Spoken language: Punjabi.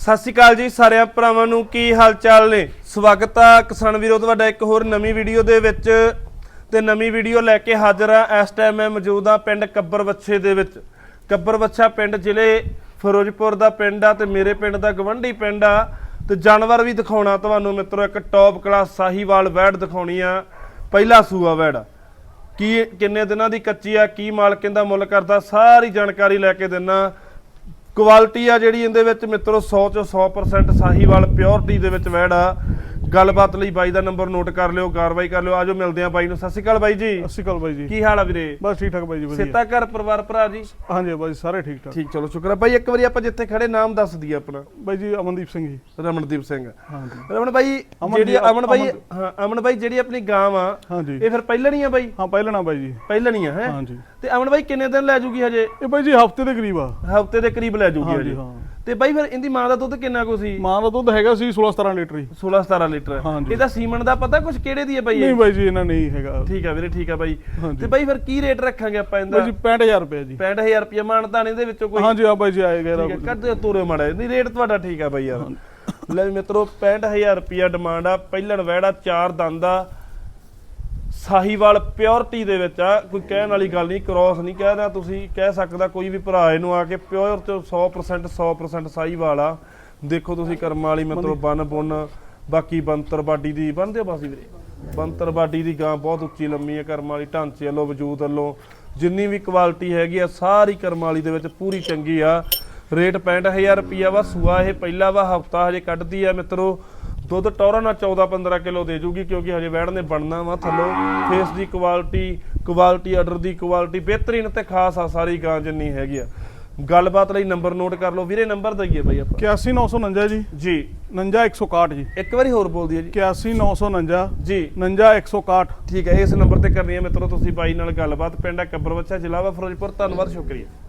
ਸਤਿ ਸ਼੍ਰੀ ਅਕਾਲ ਜੀ ਸਾਰਿਆਂ ਭਰਾਵਾਂ ਨੂੰ ਕੀ ਹਾਲ ਚਾਲ ਨੇ? ਸਵਾਗਤ ਆ ਕਿਸਾਨ ਵੀਰੋ ਤੁਹਾਡਾ ਇੱਕ ਹੋਰ ਨਵੀਂ ਵੀਡੀਓ ਦੇ ਵਿੱਚ ਤੇ ਨਵੀਂ ਵੀਡੀਓ ਲੈ ਕੇ ਹਾਜ਼ਰ ਆ ਇਸ ਟਾਈਮ ਮੈਂ ਮੌਜੂਦ ਆ ਪਿੰਡ ਕੱਬਰ ਵੱਛੇ ਦੇ ਵਿੱਚ। ਕੱਬਰ ਵੱਛਾ ਪਿੰਡ ਜ਼ਿਲ੍ਹੇ ਫਿਰੋਜ਼ਪੁਰ ਦਾ ਪਿੰਡ ਆ ਤੇ ਮੇਰੇ ਪਿੰਡ ਦਾ ਗਵੰਡੀ ਪਿੰਡ ਆ। ਤੇ ਜਾਨਵਰ ਵੀ ਦਿਖਾਉਣਾ ਤੁਹਾਨੂੰ ਮਿੱਤਰੋ, ਇੱਕ ਟੌਪ ਕਲਾਸ ਸਾਹੀਵਾਲ ਵੈੜ ਦਿਖਾਉਣੀ ਆ। ਪਹਿਲਾ ਸੂਆ ਵੈੜ। ਕੀ, ਕਿੰਨੇ ਦਿਨਾਂ ਦੀ ਕੱਚੀ ਆ, ਕੀ ਮਾਲਕ ਦਾ ਮੁੱਲ ਕਰਦਾ, ਸਾਰੀ ਜਾਣਕਾਰੀ ਲੈ ਕੇ ਦਿੰਨਾ। ਕੁਆਲਿਟੀ ਆ ਜਿਹੜੀ, ਇਹਦੇ ਵਿੱਚ ਮਿੱਤਰੋ 100 ਚੋਂ 100% ਸਾਹੀਵਾਲ ਪਿਓਰਟੀ ਦੇ ਵਿੱਚ ਵੈੜ ਆ। ਗੱਲਬਾਤ ਲਈ ਬਾਈ ਦਾ ਨੰਬਰ ਨੋਟ ਕਰ ਲਿਓ ਕਾਰਵਾਈ ਕਰ ਲਿਓ। ਆਜੋ ਮਿਲਦੇ ਆ ਬਾਈ ਨੂੰ। ਸਤਿ ਸ਼੍ਰੀ ਅਕਾਲ ਬਾਈ ਜੀ। ਸਤਿ ਸ਼੍ਰੀ ਅਕਾਲ ਬਾਈ ਜੀ। ਕੀ ਹਾਲ ਆ ਵੀਰੇ? ਬਸ ਠੀਕ ਠਾਕ ਬਾਈ ਜੀ ਵਧੀਆ। ਸਿੱਤਾ ਘਰ ਪਰਿਵਾਰ ਭਰਾ ਜੀ? ਹਾਂਜੀ ਬਾਈ ਸਾਰੇ ਠੀਕ ਠਾਕ। ਠੀਕ ਚਲੋ ਸ਼ੁਕਰ ਆ। ਬਾਈ ਇੱਕ ਵਾਰੀ ਆਪਾਂ ਜਿੱਥੇ ਖੜੇ ਨਾਮ ਦੱਸ ਦਈਏ ਆਪਣਾ। ਬਾਈ ਜੀ ਅਮਨਦੀਪ ਸਿੰਘ ਜੀ। ਰਮਨਦੀਪ ਸਿੰਘ। ਹਾਂਜੀ। ਰਮਨ ਬਾਈ ਜਿਹੜੀ ਅਮਨ ਬਾਈ ਅਮਨ- ਹਾਂ ਅਮਨ ਬਾਈ ਜਿਹੜੀ ਆਪਣੀ ਗਾਂ ਆ ਇਹ ਫਿਰ ਪਹਿਲਾਂ ਨਹੀਂ ਆ ਬਾਈ? ਹਾਂ ਪਹਿਲਾਂ ਨਾ ਬਾਈ ਜੀ। ਪਹਿਲਾਂ ਨਹੀਂ ਆ ਹੈ? ਹਾਂਜੀ। ਤੇ ਅਮਨ ਬਾਈ ਕਿੰਨੇ ਦਿਨ ਲੈ ਜੂਗੀ ਹਜੇ? ਇਹ ਬਾਈ ਜੀ ਹਫ਼ਤੇ ਦੇ ਕਰੀਬ ਆ। ਹਫ਼ਤੇ ਦੇ ਕਰੀਬ ਲੈ ਜੂਗੀ ਹਜੇ। ਹਾਂ। ਤੇ ਬਾਈ ਫਿਰ ਇਹਦੀ ਮਾਂ ਦਾ ਦੁੱਧ ਕਿੰਨਾ ਕੁ ਸੀ? ਮਾਂ ਦਾ ਦੁੱਧ ਹੈਗਾ ਸੀ 16 17 ਲੀਟਰ ਹੀ। 16 17 ਲੀਟਰ। ਹਾਂਜੀ। ਇਹਦਾ ਸੀਮਨ ਦਾ ਪਤਾ ਕੁਝ ਕਿਹੜੇ ਦੀ ਹੈ ਬਾਈ ਨਹੀਂ ਇਹ ਬਾਈ ਜੀ ਇਹਨਾਂ ਨਹੀਂ ਹੈਗਾ। ਠੀਕ ਆ ਵੀਰੇ ਠੀਕ ਆ ਬਾਈ। ਤੇ ਬਾਈ ਫਿਰ ਕੀ ਰੇਟ ਰੱਖਾਂਗੇ ਆਪਾਂ ਇਹਦਾ? ਬਾਈ ਜੀ 65000 ਰੁਪਏ ਜੀ। 65000 ਰੁਪਏ ਮਾਨਤਾਨ ਇਹਦੇ ਵਿੱਚੋਂ ਕੋਈ? ਹਾਂਜੀ ਆ ਬਾਈ ਜੀ ਆਏਗਾ ਠੀਕ ਹੈ ਕੱਢ ਤੋਰੇ ਮਾੜਾ ਜਿਹਾ। ਨਹੀਂ ਰੇਟ ਤੁਹਾਡਾ ਠੀਕ ਆ ਬਾਈ ਯਾਰ। ਲੈ ਵੀ ਮਿੱਤਰੋ 65000 ਰੁਪਿਆ ਡਿਮਾਂਡ ਆ। ਪਹਿਲਣ ਵੈੜਾ ਚਾਰ ਦੰਦ ਆ। ਸਾਹੀਵਾਲ ਪਿਓਰਿਟੀ ਦੇ ਵਿੱਚ ਆ, ਕੋਈ ਕਹਿਣ ਵਾਲੀ ਗੱਲ ਨਹੀਂ ਕ੍ਰੋਸ ਨਹੀਂ ਕਹਿ ਤੁਸੀਂ, ਕਹਿ ਸਕਦਾ ਕੋਈ ਵੀ ਭਰਾ ਇਹਨੂੰ ਆ ਕੇ ਪਿਓਰ ਤੇ 100% 100% ਸਾਹੀਵਾਲ ਆ। ਦੇਖੋ ਤੁਸੀਂ ਕਰਮਾਂ ਵਾਲੀ ਮਿੱਤਰੋ ਬਨ ਬੁਨ, ਬਾਕੀ ਬੰਤਰ ਬਾਡੀ ਦੀ ਬੰਦੇ ਬਾਸੀ ਵੀਰੇ। ਬੰਤਰ ਬਾਡੀ ਦੀ ਗਾਂ ਬਹੁਤ ਉੱਚੀ ਲੰਮੀ ਹੈ ਕਰਮਾਂ ਵਾਲੀ ਢਾਂਚੇ ਵੱਲੋਂ, ਵਜੂਦ ਵੱਲੋਂ, ਜਿੰਨੀ ਵੀ ਕੁਆਲਿਟੀ ਹੈਗੀ ਆ, ਸਾਰੀ ਕਰਮਾਂ ਵਾਲੀ ਦੇ ਵਿੱਚ ਪੂਰੀ ਚੰਗੀ ਆ। ਰੇਟ 65000 ਰੁਪਿਆ ਵਾ, ਸੂਆ ਇਹ ਪਹਿਲਾ ਵਾ, ਹਫਤਾ ਹਜੇ ਕੱਢਦੀ ਆ ਮਿੱਤਰੋ। ਦੁੱਧ ਟੌਰਾ ਨਾਲ 14 15 ਕਿਲੋ ਦੇ ਜੂਗੀ ਕਿਉਂਕਿ ਹਜੇ ਵੈੜ ਨੇ ਬਣਨਾ ਵਾ ਥੱਲੋਂ। ਫੇਸ ਦੀ ਕੁਆਲਿਟੀ ਕੁਆਲਿਟੀ ਆਰਡਰ ਦੀ ਕੁਆਲਿਟੀ ਬਿਹਤਰੀਨ ਤੇ ਖਾਸ ਆ ਸਾਰੀ ਗਾਂ ਜਿੰਨੀ ਹੈਗੀ ਆ। ਗੱਲਬਾਤ ਲਈ ਨੰਬਰ ਨੋਟ ਕਰ ਲਓ। ਵੀਰੇ ਨੰਬਰ ਦਈਏ ਬਈ ਆਪਾਂ। 81949 ਜੀ। ਜੀ। 59161 ਜੀ। ਇੱਕ ਵਾਰੀ ਹੋਰ ਬੋਲ ਦਈਏ ਜੀ। 81949 ਜੀ। 59161 ਠੀਕ ਹੈ ਇਸ ਨੰਬਰ ਤੇ ਕਰਨੀ ਹੈ ਮਿੱਤਰੋ ਤੁਸੀਂ ਬਾਈ ਨਾਲ ਗੱਲਬਾਤ। ਪਿੰਡ ਕੱਬਰ ਬੱਚਾ ਜ਼ਿਲ੍ਹਾ ਵਾ ਫਿਰੋਜ਼ਪੁਰ। ਧੰਨਵਾਦ ਸ਼ੁਕਰੀਆ।